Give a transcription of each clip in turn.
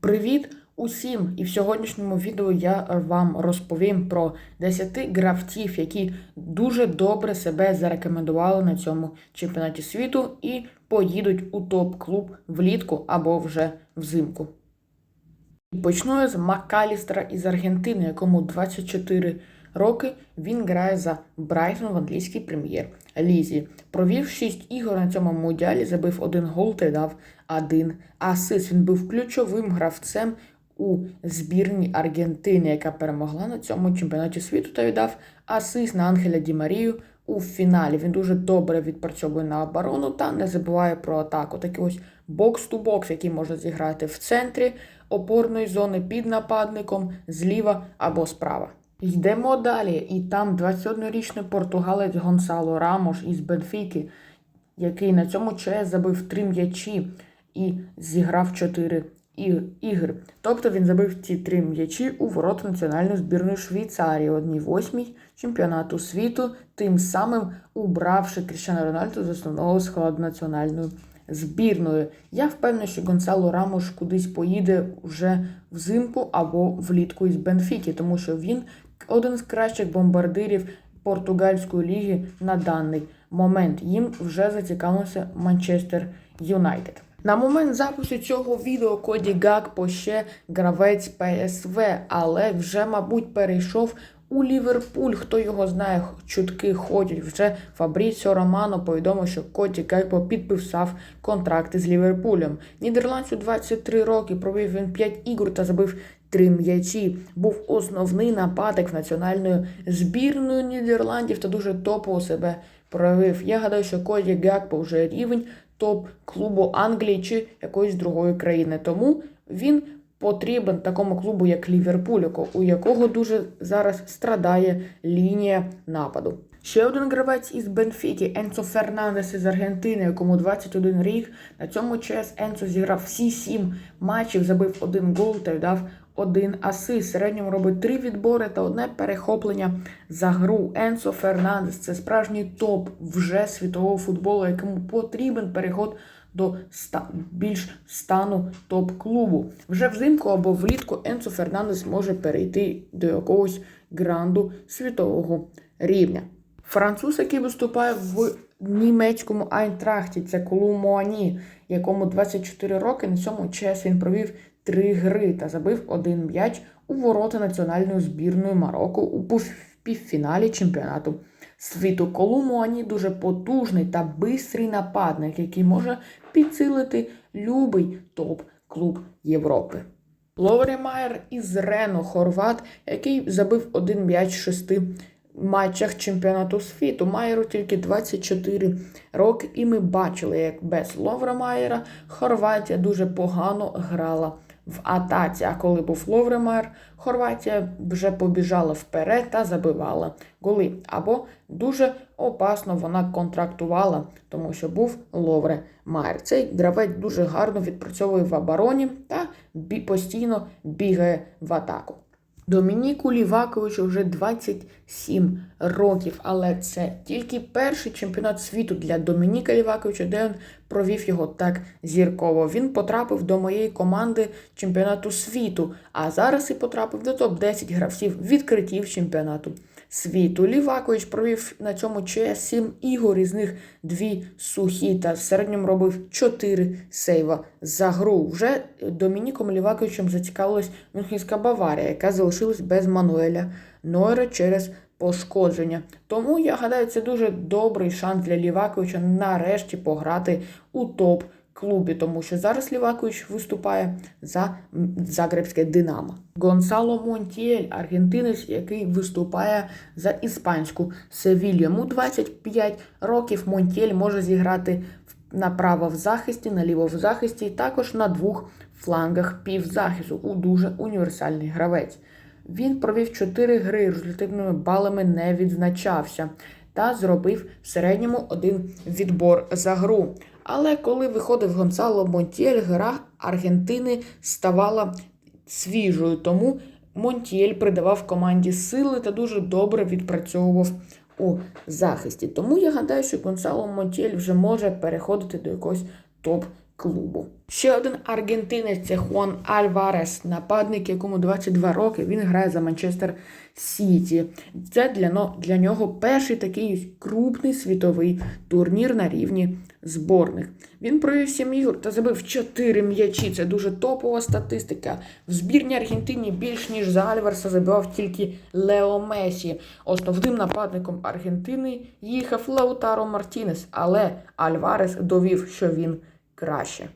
Привіт усім! І в сьогоднішньому відео я вам розповім про 10 гравців, які дуже добре себе зарекомендували на цьому чемпіонаті світу і поїдуть у топ-клуб влітку або вже взимку. І Почну я з Макалістера із Аргентини, якому 24 роки. Він грає за Брайтон в англійській прем'єр-лізі. Провів 6 ігор на цьому мундіалі, забив один гол та дав один асист. Він був ключовим гравцем у збірні Аргентини, яка перемогла на цьому чемпіонаті світу та віддав асист на Ангеля Ді Марію у фіналі. Він дуже добре відпрацьовує на оборону та не забуває про атаку. Такий ось бокс-ту-бокс, який може зіграти в центрі опорної зони під нападником, зліва або справа. Йдемо далі, і там 21-річний португалець Гонсало Рамош із Бенфіки, який на цьому ЧС забив три м'ячі і зіграв 4 ігри. Тобто він забив ці три м'ячі у ворота національної збірної Швейцарії, одній восьмій чемпіонату світу, тим самим убравши Кріщану Рональду з основного складу національної. Я впевнений, що Гонсало Рамош кудись поїде вже взимку або влітку із Бенфіки, тому що він один з кращих бомбардирів португальської ліги на даний момент. Їм вже зацікавився Манчестер Юнайтед. На момент запису цього відео Коді Гакпо ще гравець ПСВ, але вже, мабуть, перейшов у Ліверпуль. Хто його знає, чутки ходять. Вже Фабріціо Романо повідомив, що Коді Гакпо підписав контракти з Ліверпулем. Нідерландцю 23 роки, провів він 5 ігор та забив три м'ячі. Був основний нападник національної збірної Нідерландів та дуже топово себе проявив. Я гадаю, що Коді Гакпо вже рівень топ-клубу Англії чи якоїсь другої країни. Тому він потрібен такому клубу, як Ліверпуль, у якого дуже зараз страдає лінія нападу. Ще один гравець із Бенфіки Енцо Фернандес із Аргентини, якому 21 рік. На цьому ЧС Енцо зіграв всі сім матчів, забив один гол та дав один асист. Середньому робить три відбори та одне перехоплення за гру. Енцо Фернандес це справжній топ вже світового футболу, якому потрібен переход до ста... більш стану топ-клубу. Вже взимку або влітку Енцо Фернандес може перейти до якогось гранду світового рівня. Француз, який виступає в німецькому Айнтрахті, це Колу Моані, якому 24 роки. На цьому час він провів три гри та забив один м'яч у ворота національної збірної Марокко у півфіналі чемпіонату світу. Колу Моані дуже потужний та бистрий нападник, який може підсилити любий топ-клуб Європи. Ловрі Майер із Рену Хорват, який забив один м'яч шести матчах чемпіонату світу. Майеру тільки 24 роки, і ми бачили, як без Ловра Майера Хорватія дуже погано грала в атаці. А коли був Ловре Майер, Хорватія вже побіжала вперед та забивала голи. Або дуже опасно вона контрактувала, тому що був Ловре Майер. Цей гравець дуже гарно відпрацьовує в обороні та постійно бігає в атаку. Домініку Ліваковичу вже 27 років, але це тільки перший чемпіонат світу для Домініка Ліваковича, де він провів його так зірково. Він потрапив до моєї команди чемпіонату світу, а зараз і потрапив до топ-10 гравців відкриттів чемпіонату світу. Лівакович провів на цьому ЧС 7 ігор, із них дві сухі, та в середньому робив 4 сейва за гру. Вже Домініком Ліваковичем зацікавилась Мюнхенська Баварія, яка залишилась без Мануеля Нойра через пошкодження. Тому я гадаю, це дуже добрий шанс для Ліваковича нарешті пограти у топ. Клубі, тому що зараз Лівакович виступає за Загребське Динамо. Гонсало Монтіель, аргентинець, який виступає за іспанську Севілью. Йому 25 років Монтіель може зіграти направо в захисті, наліво в захисті, і також на двох флангах півзахисту. У дуже універсальний гравець. Він провів 4 гри, результативними балами не відзначався та зробив в середньому один відбор за гру. Але коли виходив Гонсало Монтіель, гра Аргентини ставала свіжою, тому Монтіель придавав команді сили та дуже добре відпрацьовував у захисті. Тому я гадаю, що Гонсало Монтіель вже може переходити до якогось топ клубу. Ще один аргентинець це Хуан Альварес, нападник, якому 22 роки. Він грає за Манчестер Сіті. Це для, для нього перший такий крупний світовий турнір на рівні зборних. Він провів 7 ігор та забив 4 м'ячі. Це дуже топова статистика. В збірній Аргентині більш ніж за Альвареса забивав тільки Лео Месі. Основним нападником Аргентини їхав Лаутаро Мартінес, але Альварес довів, що він краще.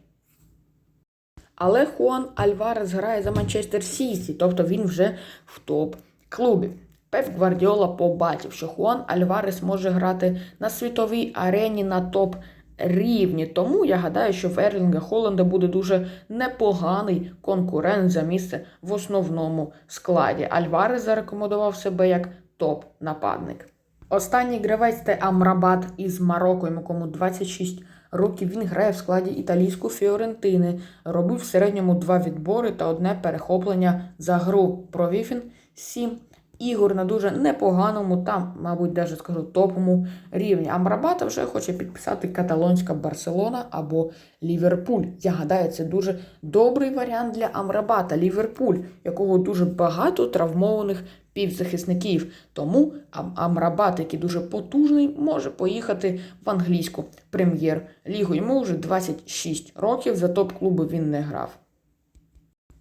Але Хуан Альварес грає за Манчестер Сіті, тобто він вже в топ-клубі. Пеп Гвардіола побачив, що Хуан Альварес може грати на світовій арені на топ рівні. Тому я гадаю, що в Ерлінга Холланда буде дуже непоганий конкурент за місце в основному складі. Альварес зарекомендував себе як топ-нападник. Останній гравець це Амрабат із Марокко, якому 26 років він грає в складі італійської Фіорентини, робив в середньому два відбори та одне перехоплення за гру. Провів він 7 ігор на дуже непоганому, там, мабуть, навіть скажу, топовому рівні. Амрабата вже хоче підписати каталонська Барселона або Ліверпуль. Я гадаю, це дуже добрий варіант для Амрабата. Ліверпуль, якого дуже багато травмованих півзахисників. Тому Амрабат, який дуже потужний, може поїхати в англійську прем'єр-лігу. Йому вже 26 років, за топ-клуби він не грав.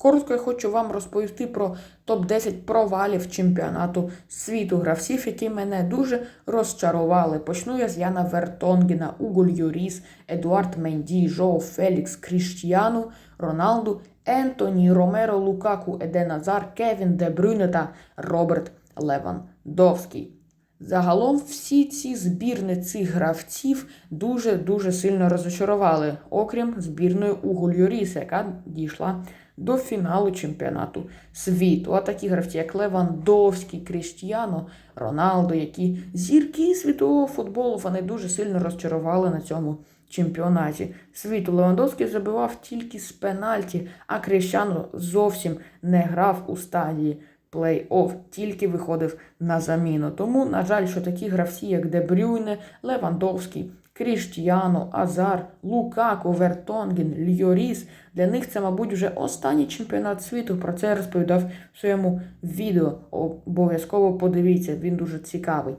Коротко я хочу вам розповісти про топ-10 провалів чемпіонату світу гравців, які мене дуже розчарували. Почну я з Яна Вертонгена, Уголь Юріс, Едуард Менді, Жоу Фелікс, Кріштіану, Роналду, Ентоні, Ромеро, Лукаку, Еден Азар, Кевін Де Брюне та Роберт Левандовський. Загалом всі ці збірни цих гравців дуже-дуже сильно розочарували, окрім збірної Уголь Юріса, яка дійшла до фіналу чемпіонату світу. А такі гравці, як Левандовський, Кріштіано, Роналдо, які зірки світового футболу, вони дуже сильно розчарували на цьому чемпіонаті світу. Левандовський забивав тільки з пенальті, а Кріштіано зовсім не грав у стадії плей-офф, тільки виходив на заміну. Тому, на жаль, що такі гравці, як Дебрюйне, Левандовський, Кріштіану, Азар, Лукако, Вертонген, Льоріс. Для них це, мабуть, вже останній чемпіонат світу. Про це я розповідав в своєму відео. Обов'язково подивіться, він дуже цікавий.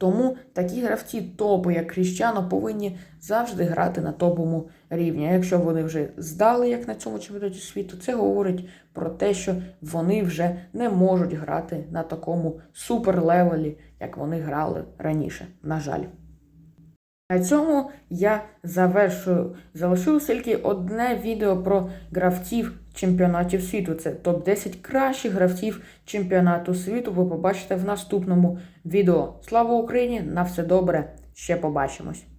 Тому такі гравці топу, як Кріщано, повинні завжди грати на топовому рівні. А якщо вони вже здали, як на цьому чемпіонаті світу, це говорить про те, що вони вже не можуть грати на такому суперлевелі, як вони грали раніше. На жаль. На цьому я завершую. Залишилося тільки одне відео про гравців чемпіонатів світу. Це топ-10 кращих гравців чемпіонату світу. Ви побачите в наступному відео. Слава Україні! На все добре! Ще побачимось!